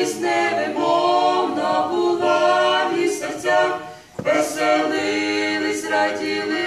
радість невимовна була в їх серцях, веселились, раділи.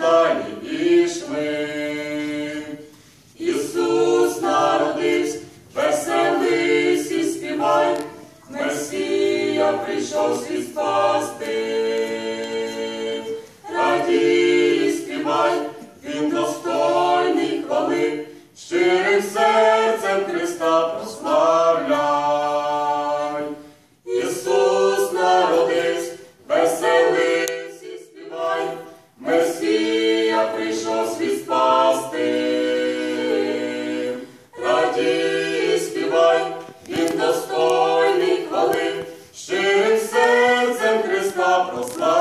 далі пішли. Ісус народився, веселись і співай, Месія прийшов світ спасти. Радій співай, Він достойний хвали, щирим серцем of love.